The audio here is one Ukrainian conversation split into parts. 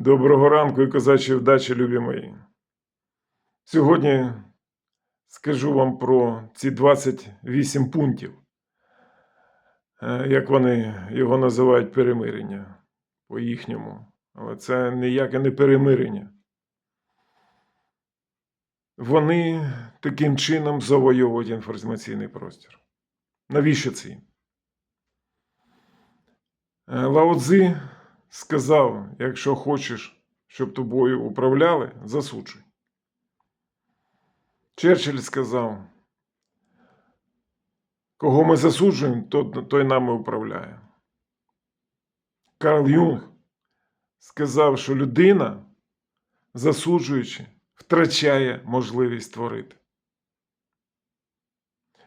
Доброго ранку і козачої вдачі, любі мої. Сьогодні скажу вам про ці 28 пунктів, е, як вони його називають перемирення по-їхньому. Але це ніяке не перемирення. Вони таким чином завойовують інформаційний простір. Навіщо це? їм? Сказав: якщо хочеш, щоб тобою управляли, засуджуй. Черчилль сказав: кого ми засуджуємо, той нами управляє. Карл Юнг сказав, що людина, засуджуючи, втрачає можливість творити.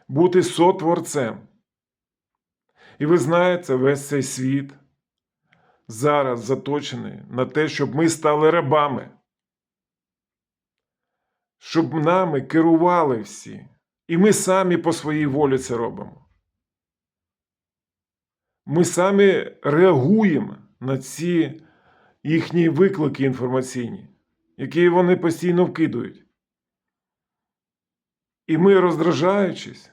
Бути сотворцем. І ви знаєте, весь цей світ зараз заточений на те, щоб ми стали рабами, щоб нами керували всі. І ми самі по своїй волі це робимо. Ми самі реагуємо на ці їхні виклики інформаційні, які вони постійно вкидують. І ми, роздражаючись,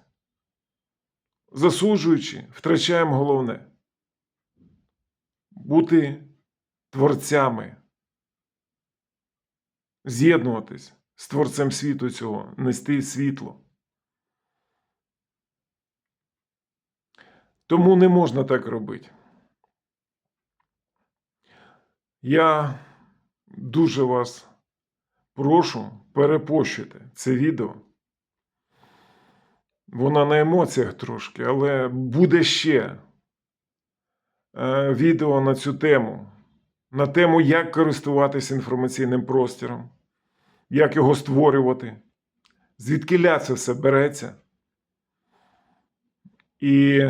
засуджуючи, втрачаємо головне бути творцями, з'єднуватись з творцем світу цього, нести світло. Тому не можна так робити. Я дуже вас прошу перепощити це відео. Воно на емоціях трошки, але буде ще відео на цю тему, на тему, як користуватися інформаційним простором, як його створювати, звідки це все береться. І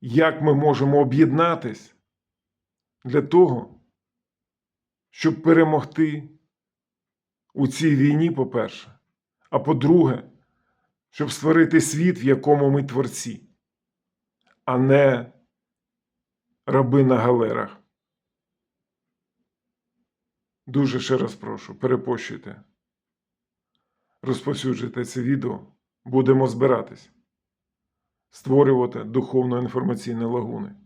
як ми можемо об'єднатись для того, щоб перемогти у цій війні, по-перше, а по-друге, щоб створити світ, в якому ми творці, а не раби на галерах. Дуже ще раз прошу, перепощуйте, розповсюджуйте це відео, будемо збиратись, створювати духовно-інформаційні лагуни.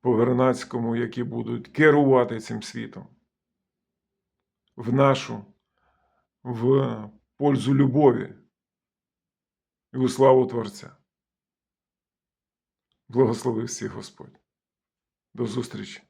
По Вернацькому, які будуть керувати цим світом. В нашу, в пользу любові і у славу Творця. Благослови всіх Господь. До зустрічі!